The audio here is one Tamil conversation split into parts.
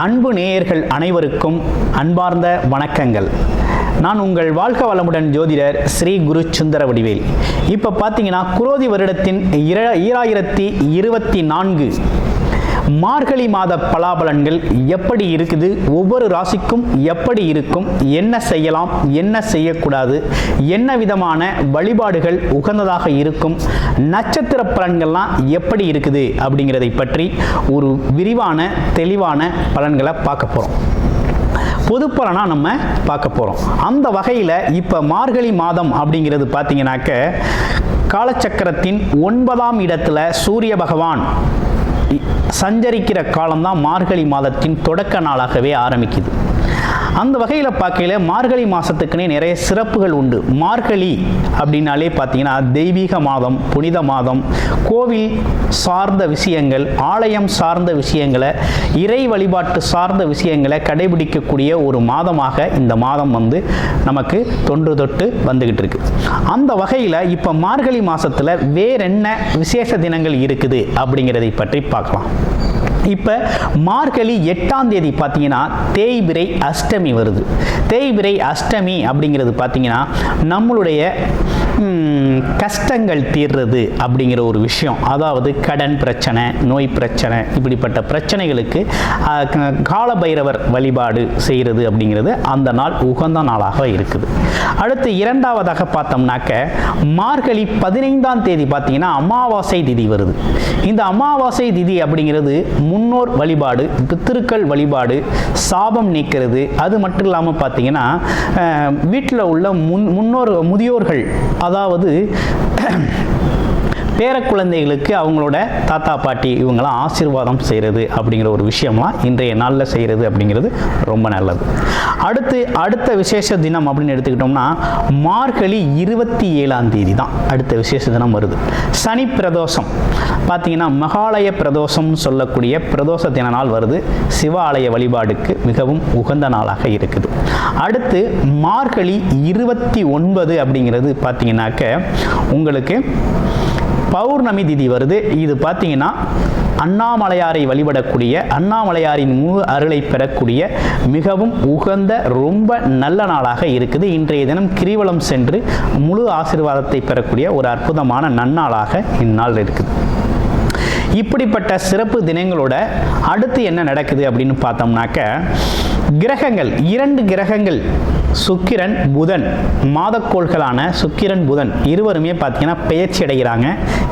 அன்பு நேயர்கள் அனைவருக்கும் அன்பார்ந்த வணக்கங்கள். நான் உங்கள் வாழ்க வளமுடன் ஜோதிடர் ஸ்ரீ குரு சுந்தர வடிவேல். இப்போ பார்த்தீங்கன்னா குரோதி வருடத்தின் இர ஈராயிரத்தி இருபத்தி நான்கு மார்கழி மாத பலாபலன்கள் எப்படி இருக்குது? ஒவ்வொரு ராசிக்கும் எப்படி இருக்கும்? என்ன செய்யலாம்? என்ன செய்யக்கூடாது? என்ன விதமான வழிபாடுகள் உகந்ததாக இருக்கும்? நட்சத்திர பலன்கள்லாம் எப்படி இருக்குது? அப்படிங்கிறதை பற்றி ஒரு விரிவான தெளிவான பலன்களை பார்க்க போகிறோம் பொது பலனாக நம்ம பார்க்க போகிறோம் அந்த வகையில் இப்போ மார்கழி மாதம் அப்படிங்கிறது பார்த்தீங்கன்னாக்க காலச்சக்கரத்தின் ஒன்பதாம் இடத்துல சூரிய பகவான் சஞ்சரிக்கிற காலம்தான் மார்கழி மாதத்தின் தொடக்க நாளாகவே ஆரம்பிக்குது. அந்த வகையில் பார்க்கையில மார்கழி மாதத்துக்குன்னே நிறைய சிறப்புகள் உண்டு. மார்கழி அப்படின்னாலே பார்த்தீங்கன்னா தெய்வீக மாதம் புனித மாதம் கோவில் சார்ந்த விஷயங்கள் ஆலயம் சார்ந்த விஷயங்களை இறை வழிபாட்டு சார்ந்த விஷயங்களை கடைபிடிக்கக்கூடிய ஒரு மாதமாக இந்த மாதம் வந்து நமக்கு தொன்று தொட்டு வந்துக்கிட்டு இருக்கு. அந்த வகையில் இப்போ மார்கழி மாதத்தில் வேறென்ன விசேஷ தினங்கள் இருக்குது அப்படிங்கிறதை பற்றி பார்க்கலாம். இப்போ மார்கழி எட்டாம் தேதி பார்த்தீங்கன்னா தேய்பிரை அஷ்டமி வருது. தேய்பிரை அஷ்டமி அப்படிங்கிறது பார்த்தீங்கன்னா நம்மளுடைய கஷ்டங்கள் தீர்றது அப்படிங்கிற ஒரு விஷயம். அதாவது கடன் பிரச்சனை நோய் பிரச்சனை இப்படிப்பட்ட பிரச்சனைகளுக்கு காலபைரவர் வழிபாடு செய்கிறது அப்படிங்கிறது அந்த நாள் உகந்த நாளாக இருக்குது. அடுத்து இரண்டாவதாக பார்த்தோம்னாக்க மார்கழி பதினைந்தாம் தேதி பார்த்தீங்கன்னா அமாவாசை திதி வருது. இந்த அமாவாசை திதி அப்படிங்கிறது முன்னோர் வழிபாடு பித்திருக்கள் வழிபாடு சாபம் நீக்கிறது. அது மட்டும் இல்லாமல் பார்த்தீங்கன்னா வீட்டில் உள்ள முன் முன்னோர் முதியோர்கள் அதாவது பேர குழந்தைகளுக்கு அவங்களோட தாத்தா பாட்டி இவங்களாம் ஆசீர்வாதம் செய்கிறது அப்படிங்கிற ஒரு விஷயம்லாம் இன்றைய நாளில் செய்கிறது அப்படிங்கிறது ரொம்ப நல்லது. அடுத்து அடுத்த விசேஷ தினம் அப்படின்னு எடுத்துக்கிட்டோம்னா மார்கழி இருபத்தி ஏழாம் தேதி தான் அடுத்த விசேஷ தினம் வருது. சனி பிரதோஷம். பார்த்தீங்கன்னா மகாலய பிரதோஷம் சொல்லக்கூடிய பிரதோஷ தின நாள் வருது. சிவாலய வழிபாடுக்கு மிகவும் உகந்த நாளாக இருக்குது. அடுத்து மார்கழி இருபத்தி ஒன்பது அப்படிங்கிறது பார்த்தீங்கன்னாக்க உங்களுக்கு பௌர்ணமி திதி வருது. இது பார்த்தீங்கன்னா அண்ணாமலையாரை வழிபடக்கூடிய அண்ணாமலையாரின் முழு அருளை பெறக்கூடிய மிகவும் உகந்த ரொம்ப நல்ல நாளாக இருக்குது. இன்றைய தினம் கிரிவலம் சென்று முழு ஆசீர்வாதத்தை பெறக்கூடிய ஒரு அற்புதமான நன்னாளாக இந்நாள் இருக்குது. இப்படிப்பட்ட சிறப்பு தினங்களோட அடுத்து என்ன நடக்குது அப்படின்னு பார்த்தோம்னாக்க கிரகங்கள் இரண்டு கிரகங்கள் சுக்கிரன் புதன் மாதக்கோள்களான சுக்கிரன் புதன் இருவருமே பார்த்தீங்கன்னா பெயர்ச்சி அடைகிறாங்க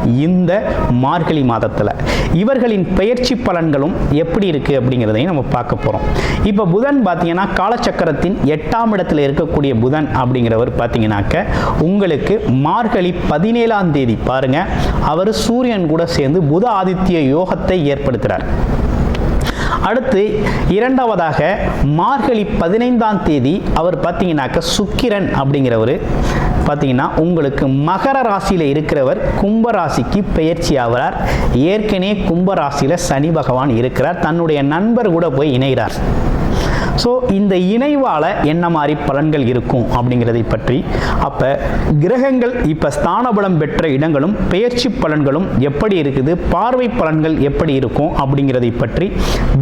இந்த மார்கழி மாதத்தில். இவர்களின் பெயர்ச்சி பலன்களும் எப்படி இருக்குது அப்படிங்கிறதையும் நம்ம பார்க்க போகிறோம் இப்போ புதன் பார்த்தீங்கன்னா காலச்சக்கரத்தின் எட்டாம் இடத்துல இருக்கக்கூடிய புதன் அப்படிங்கிறவர் பார்த்தீங்கன்னாக்க உங்களுக்கு மார்கழி பதினேழாம் தேதி பாருங்க. அவர் சூரியன் கூட சேர்ந்து புத ஆதித்ய யோகத்தை ஏற்படுத்துகிறார் அடுத்து இரண்டாவதாக மார்கழி பதினைந்தாம் தேதி அவர் பார்த்தீங்கன்னாக்க சுக்கிரன் அப்படிங்கிறவர். பார்த்தீங்கன்னா உங்களுக்கு மகர ராசியில் இருக்கிறவர் கும்ப ராசிக்கு பெயர்ச்சி ஆகிறார் ஏற்கனவே கும்ப ராசியில் சனி பகவான் இருக்கிறார். தன்னுடைய நண்பர் கூட போய் இணைகிறார். ஸோ இந்த இணைவால் என்ன மாதிரி பலன்கள் இருக்கும் அப்படிங்கிறதை பற்றி அப்போ கிரகங்கள் இப்போ ஸ்தானபலம் பெற்ற இடங்களும் பெயர்ச்சி பலன்களும் எப்படி இருக்குது பார்வை பலன்கள் எப்படி இருக்கும் அப்படிங்கிறதை பற்றி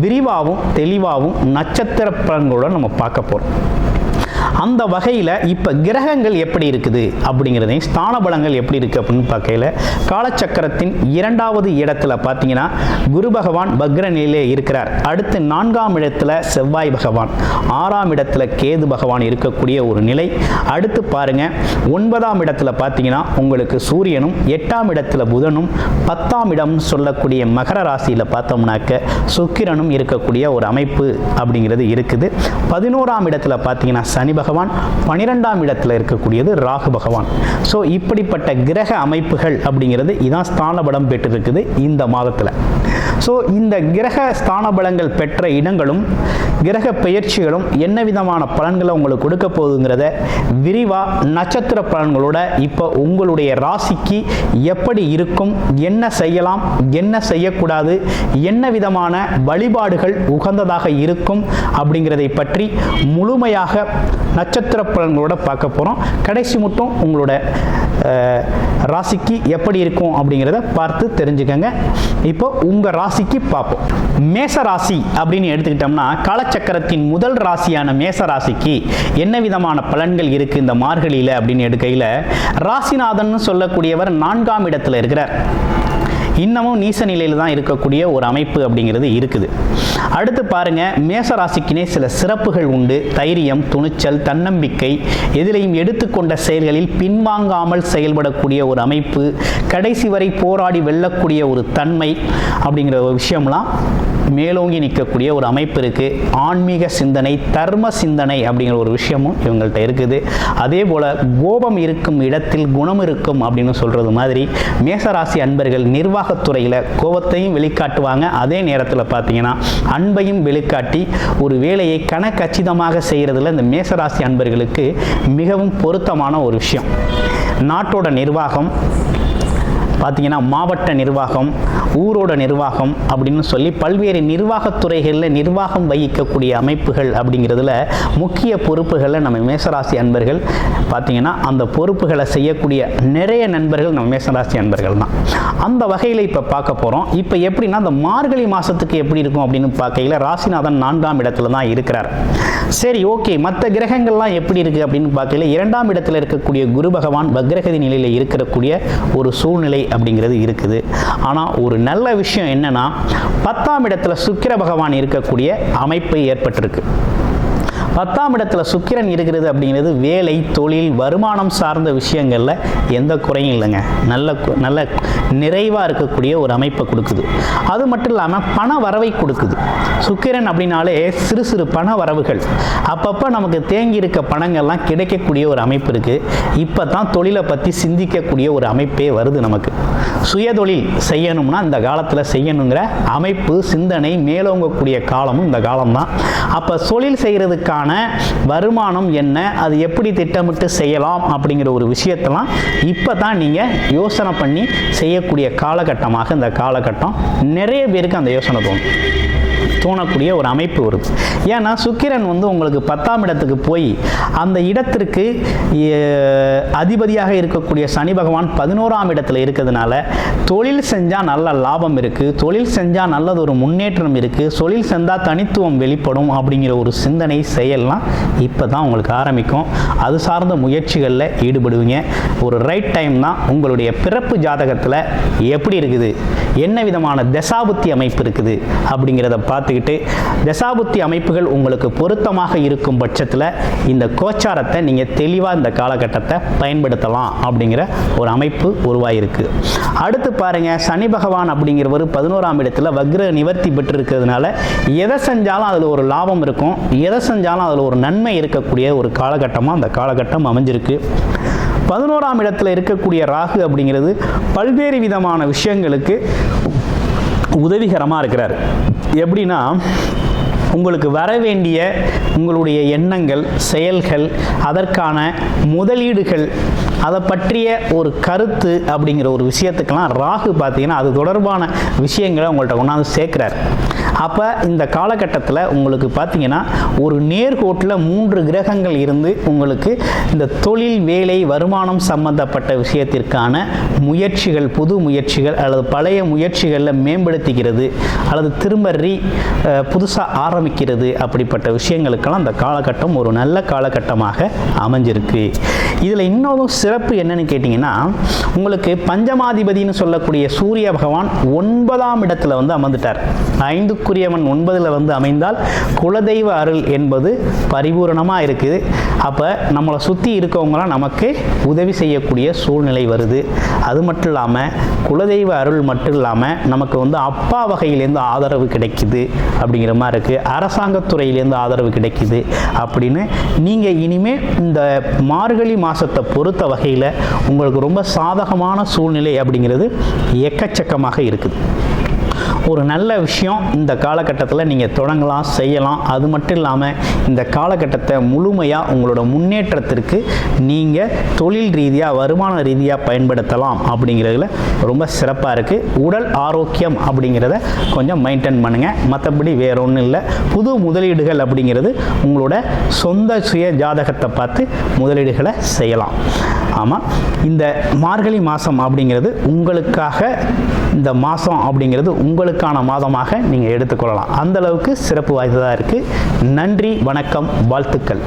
விரிவாகவும் தெளிவாகவும் நட்சத்திர பலன்களுடன் நம்ம பார்க்க போகிறோம் அந்த வகையில் இப்போ கிரகங்கள் எப்படி இருக்குது? அப்படிங்கிறதையும் ஸ்தான பலங்கள் எப்படி இருக்குது அப்படின்னு பார்க்கையில காலச்சக்கரத்தின் இரண்டாவது இடத்துல பார்த்தீங்கன்னா குரு பகவான் பக்ர நிலையிலே இருக்கிறார். அடுத்து நான்காம் இடத்துல செவ்வாய் பகவான். ஆறாம் இடத்துல கேது பகவான் இருக்கக்கூடிய ஒரு நிலை. அடுத்து பாருங்க ஒன்பதாம் இடத்துல பார்த்தீங்கன்னா உங்களுக்கு சூரியனும் எட்டாம் இடத்துல புதனும் பத்தாம் இடம் சொல்லக்கூடிய மகர ராசியில் பார்த்தோம்னாக்க சுக்கிரனும் இருக்கக்கூடிய ஒரு அமைப்பு அப்படிங்கிறது இருக்குது. பதினோராம் இடத்துல பார்த்தீங்கன்னா சனி பகவான் பனிரெண்டாம் இடத்துல இருக்கக்கூடியது ராகு பகவான். ஸோ இப்படிப்பட்ட கிரக அமைப்புகள் அப்படிங்கிறது இதான் ஸ்தான பலம் பெற்றிருக்குது இந்த மாதத்தில். ஸோ இந்த கிரக ஸ்தான பலங்கள் பெற்ற இடங்களும் கிரக பெயர்ச்சிகளும் என்ன விதமான பலன்களை உங்களுக்கு கொடுக்க போகுதுங்கிறத விரிவாக நட்சத்திர பலன்களோட இப்போ உங்களுடைய ராசிக்கு எப்படி இருக்கும் என்ன செய்யலாம் என்ன செய்யக்கூடாது என்ன விதமான வழிபாடுகள் உகந்ததாக இருக்கும் அப்படிங்கிறதை பற்றி முழுமையாக நட்சத்திர பலன்களோட பார்க்க போகிறோம் கடைசி மட்டும் உங்களோட ராசிக்கு எப்படி இருக்கும் அப்படிங்கிறத பார்த்து தெரிஞ்சுக்கங்க. இப்போ உங்கள் ராசிக்கு பார்ப்போம். மேச ராசி அப்படின்னு எடுத்துக்கிட்டோம்னா காலச்சக்கரத்தின் முதல் ராசியான மேச ராசிக்கு என்ன விதமான பலன்கள் இருக்குது இந்த மார்கழியில் அப்படின்னு எடுக்கையில் ராசிநாதன் சொல்லக்கூடியவர் நான்காம் இடத்துல இருக்கிறார். இன்னமும் நீச நிலையில் தான் இருக்கக்கூடிய ஒரு அமைப்பு அப்படிங்கிறது இருக்குது. அடுத்து பாருங்க மேசராசிக்கினே சில சிறப்புகள் உண்டு. தைரியம் துணிச்சல் தன்னம்பிக்கை எதிலையும் எடுத்துக்கொண்ட செயல்களில் பின்வாங்காமல் செயல்படக்கூடிய ஒரு அமைப்பு. கடைசி வரை போராடி வெல்லக்கூடிய ஒரு தன்மை அப்படிங்கிற ஒரு விஷயம்லாம் மேலோங்கி நிற்கக்கூடிய ஒரு அமைப்பு இருக்குது ஆன்மீக சிந்தனை தர்ம சிந்தனை அப்படிங்கிற ஒரு விஷயமும் இவங்கள்ட்ட இருக்குது. அதே போல் கோபம் இருக்கும் இடத்தில் குணம் இருக்கும் அப்படின்னு சொல்கிறது மாதிரி மேசராசி அன்பர்கள் நிர்வாகத்துறையில் கோபத்தையும் வெளிக்காட்டுவாங்க. அதே நேரத்தில் பார்த்தீங்கன்னா அன்பையும் வெளிக்காட்டி ஒரு வேலையை கணக்கச்சிதமாக செய்கிறதுல இந்த மேசராசி அன்பர்களுக்கு மிகவும் பொருத்தமான ஒரு விஷயம். நாட்டோட நிர்வாகம் பார்த்தீங்கன்னா மாவட்ட நிர்வாகம் ஊரோட நிர்வாகம் அப்படின்னு சொல்லி பல்வேறு நிர்வாகத்துறைகளில் நிர்வாகம் வகிக்கக்கூடிய அமைப்புகள் அப்படிங்கிறதுல முக்கிய பொறுப்புகளை நம்ம மேசராசி அன்பர்கள் பார்த்தீங்கன்னா அந்த பொறுப்புகளை செய்யக்கூடிய நிறைய நண்பர்கள் நம்ம மேசராசி அன்பர்கள் தான். அந்த வகையில் இப்போ பார்க்க போகிறோம் இப்போ எப்படின்னா அந்த மார்கழி மாதத்துக்கு எப்படி இருக்கும் அப்படின்னு பார்க்கையில் ராசிநாதன் நான்காம் இடத்துல தான் இருக்கிறார். சரி ஓகே. மற்ற கிரகங்கள்லாம் எப்படி இருக்குது அப்படின்னு பார்க்கையில் இரண்டாம் இடத்துல இருக்கக்கூடிய குரு பகவான் வக்ரகதி நிலையில் இருக்கக்கூடிய ஒரு சூழ்நிலை அப்படிங்கிறது இருக்குது. ஆனால் ஒரு நல்ல விஷயம் என்னன்னா பத்தாம் இடத்துல சுக்கிர பகவான் இருக்கக்கூடிய அமைப்பு ஏற்பட்டிருக்கு. பத்தாம் இடத்துல சுக்கிரன் இருக்கிறது அப்படிங்கிறது வேலை தொழில் வருமானம் சார்ந்த விஷயங்களில் எந்த குறையும் இல்லைங்க. நல்ல கு- நல்ல நிறைவாக இருக்கக்கூடிய ஒரு அமைப்பை கொடுக்குது. அது மட்டும் இல்லாமல் பண வரவை கொடுக்குது. சுக்கிரன் அப்படின்னாலே சிறு சிறு பண வரவுகள். அப்பப்போ நமக்கு தேங்கி இருக்க பணங்கள்லாம் கிடைக்கக்கூடிய ஒரு அமைப்பு இருக்குது இப்போ தான் தொழிலை பற்றி சிந்திக்கக்கூடிய ஒரு அமைப்பே வருது நமக்கு. சுயதொழில் செய்யணும்னா இந்த காலத்தில் செய்யணுங்கிற அமைப்பு சிந்தனை மேலோங்கக்கூடிய காலமும் இந்த காலம்தான். அப்போ தொழில் செய்கிறதுக்கான வருமானம் என்ன அது எப்படி திட்டமிட்டு செய்யலாம் அப்படிங்கிற ஒரு விஷயத்தெல்லாம் இப்போ தான் நீங்கள் யோசனை பண்ணி செய்யக்கூடிய காலகட்டமாக இந்த காலகட்டம் நிறைய பேருக்கு அந்த யோசனை தோணும். தோணக்கூடிய ஒரு அமைப்பு வருது ஏன்னா சுக்கிரன் வந்து உங்களுக்கு பத்தாம் இடத்துக்கு போய் அந்த இடத்திற்கு அதிபதியாக இருக்கக்கூடிய சனி பகவான் பதினோராம் இடத்துல இருக்கிறதுனால தொழில் செஞ்சால் நல்ல லாபம் இருக்குது தொழில் செஞ்சால் நல்லது ஒரு முன்னேற்றம் இருக்குது தொழில் செஞ்சால் தனித்துவம் வெளிப்படும் அப்படிங்கிற ஒரு சிந்தனை செயல்லாம் இப்போ தான் உங்களுக்கு ஆரம்பிக்கும். அது சார்ந்த முயற்சிகளில் ஈடுபடுவீங்க. ஒரு ரைட் டைம் தான் உங்களுடைய பிறப்பு ஜாதகத்தில் எப்படி இருக்குது என்ன விதமான தசாபுத்தி அமைப்பு இருக்குது அப்படிங்கிறத பார்த்து பார்த்துக்கிட்டு தசாபுத்தி அமைப்புகள் உங்களுக்கு பொருத்தமாக இருக்கும் பட்சத்தில் இந்த கோச்சாரத்தை நீங்கள் தெளிவாக இந்த காலகட்டத்தை பயன்படுத்தலாம் அப்படிங்கிற ஒரு அமைப்பு உருவாயிருக்கு. அடுத்து பாருங்கள் சனி பகவான் அப்படிங்கிறவர் பதினோராம் இடத்துல வக்ர நிவர்த்தி பெற்றிருக்கிறதுனால எதை செஞ்சாலும் அதில் ஒரு லாபம் இருக்கும் எதை செஞ்சாலும் அதில் ஒரு நன்மை இருக்கக்கூடிய ஒரு காலகட்டமாக அந்த காலகட்டம் அமைஞ்சிருக்கு. பதினோராம் இடத்துல இருக்கக்கூடிய ராகு அப்படிங்கிறது பல்வேறு விதமான விஷயங்களுக்கு உதவிகரமாக இருக்கிறார். எப்படின்னா உங்களுக்கு வர வேண்டிய உங்களுடைய எண்ணங்கள் செயல்கள் அதற்கான முதலீடுகள் அதை பற்றிய ஒரு கருத்து அப்படிங்கிற ஒரு விஷயத்துக்கெல்லாம் ராகு பார்த்தீங்கன்னா அது தொடர்பான விஷயங்களை உங்கள்கிட்ட கொண்டாந்து சேர்க்குறாரு. அப்போ இந்த காலகட்டத்தில் உங்களுக்கு பார்த்தீங்கன்னா ஒரு நேர்கோட்டில் மூன்று கிரகங்கள் இருந்து உங்களுக்கு இந்த தொழில் வேலை வருமானம் சம்பந்தப்பட்ட விஷயத்திற்கான முயற்சிகள் புது முயற்சிகள் அல்லது பழைய முயற்சிகளில் மேம்படுத்திக்கிறது அல்லது திரும்ப ரீ புதுசாக ஆரம்பிக்கிறது அப்படிப்பட்ட விஷயங்களுக்கெல்லாம் அந்த காலகட்டம் ஒரு நல்ல காலகட்டமாக அமைஞ்சிருக்கு. இதில் இன்னொரு சிறப்பு என்னன்னு கேட்டிங்கன்னா உங்களுக்கு பஞ்சமாதிபதினு சொல்லக்கூடிய சூரிய பகவான் ஒன்பதாம் இடத்துல வந்து அமர்ந்துட்டார். ஐந்து ஐந்துக்குரியவன் ஒன்பதில் வந்து அமைந்தால் குலதெய்வ அருள் என்பது பரிபூரணமாக இருக்குது. அப்போ நம்மளை சுற்றி இருக்கவங்களாம் நமக்கு உதவி செய்யக்கூடிய சூழ்நிலை வருது. அது மட்டும் இல்லாமல் குலதெய்வ அருள் மட்டும் இல்லாமல் நமக்கு வந்து அப்பா வகையிலேருந்து ஆதரவு கிடைக்குது அப்படிங்கிற மாதிரி இருக்குது அரசாங்கத்துறையிலேருந்து ஆதரவு கிடைக்குது அப்படின்னு நீங்கள் இனிமேல் இந்த மார்கழி மாதத்தை பொறுத்த வகையில் உங்களுக்கு ரொம்ப சாதகமான சூழ்நிலை அப்படிங்கிறது எக்கச்சக்கமாக இருக்குது. ஒரு நல்ல விஷயம் இந்த காலகட்டத்தில் நீங்கள் தொடங்கலாம் செய்யலாம். அது மட்டும் இல்லாமல் இந்த காலகட்டத்தை முழுமையாக உங்களோட முன்னேற்றத்திற்கு நீங்கள் தொழில் ரீதியாக வருமான ரீதியாக பயன்படுத்தலாம் அப்படிங்கிறதுல ரொம்ப சிறப்பாக இருக்குது உடல் ஆரோக்கியம் அப்படிங்கிறத கொஞ்சம் மெயின்டைன் பண்ணுங்கள் மற்றபடி வேற ஒன்றும் இல்லை. புது முதலீடுகள் அப்படிங்கிறது உங்களோட சொந்த சுய ஜாதகத்தை பார்த்து முதலீடுகளை செய்யலாம். ஆமாம் இந்த மார்கழி மாதம் அப்படிங்கிறது உங்களுக்காக இந்த மாதம் அப்படிங்கிறது உங்களுக்கான மாதமாக நீங்கள் எடுத்துக்கொள்ளலாம். அந்த அளவுக்கு சிறப்பு வாய்ந்ததாக இருக்குது நன்றி வணக்கம் வாழ்த்துக்கள்.